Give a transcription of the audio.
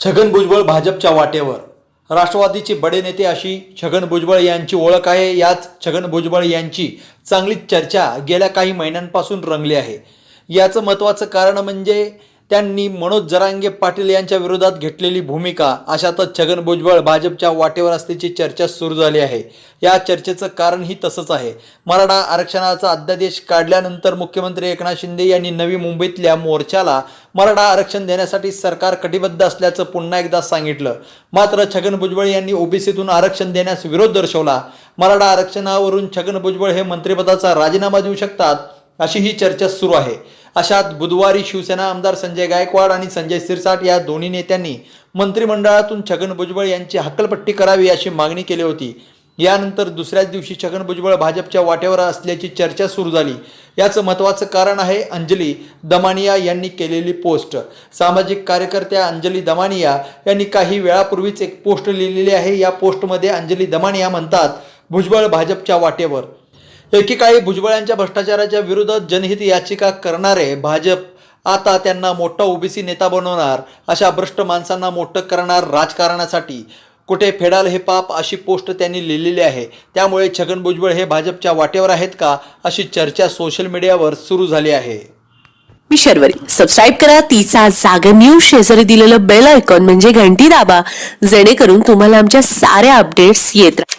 छगन भुजबळ भाजपच्या वाटेवर. राष्ट्रवादीचे बडे नेते अशी छगन भुजबळ यांची ओळख आहे. याच छगन भुजबळ यांची चांगलीच चर्चा गेल्या काही महिन्यांपासून रंगली आहे. याचं महत्त्वाचं कारण म्हणजे त्यांनी मनोज जरांगे पाटील यांच्या विरोधात घेतलेली भूमिका अशातच छगन भुजबळ भाजपच्या वाटेवर असल्याची चर्चा सुरू झाली आहे. या चर्चेचं कारणही तसंच आहे. मराठा आरक्षणाचा अध्यादेश काढल्यानंतर मुख्यमंत्री एकनाथ शिंदे यांनी नवी मुंबईतल्या मोर्चाला मराठा आरक्षण देण्यासाठी सरकार कटिबद्ध असल्याचं पुन्हा एकदा सांगितलं. मात्र छगन भुजबळ यांनी ओबीसीतून आरक्षण देण्यास विरोध दर्शवला. मराठा आरक्षणावरून छगन भुजबळ हे मंत्रिपदाचा राजीनामा देऊ शकतात अशी ही चर्चा सुरू आहे. अशात बुधवारी शिवसेना आमदार संजय गायकवाड आणि संजय सिरसाट या दोन्ही नेत्यांनी मंत्रिमंडळातून छगन भुजबळ यांची हक्कलपट्टी करावी अशी मागणी केली होती. यानंतर दुसऱ्याच दिवशी छगन भुजबळ भाजपच्या वाटेवर असल्याची चर्चा सुरू झाली. याचं महत्त्वाचं कारण आहे अंजली दमानिया यांनी केलेली पोस्ट. सामाजिक कार्यकर्त्या अंजली दमानिया यांनी काही वेळापूर्वीच एक पोस्ट लिहिलेली आहे. या पोस्टमध्ये अंजली दमानिया म्हणतात भुजबळ भाजपच्या वाटेवर. एकेकाळी भुजबळांच्या भ्रष्टाचाराच्या विरोधात जनहित याचिका करणारे भाजप आता त्यांना मोठा ओबीसी नेता बनवणार अशा भ्रष्ट माणसांना मोठं करणार राजकारणासाठी. कुठे फेडाल हे पाप अशी पोस्ट त्यांनी लिहिलेली आहे. त्यामुळे छगन भुजबळ हे भाजपच्या वाटेवर आहेत का अशी चर्चा सोशल मीडियावर सुरू झाली आहे. मी शर्वरी. सबस्क्राईब करा तिचा जागर न्यूज शेजारी दिलेलं बेल आयकॉन म्हणजे घंटी दाबा जेणेकरून तुम्हाला आमच्या साऱ्या अपडेट्स येत राहतील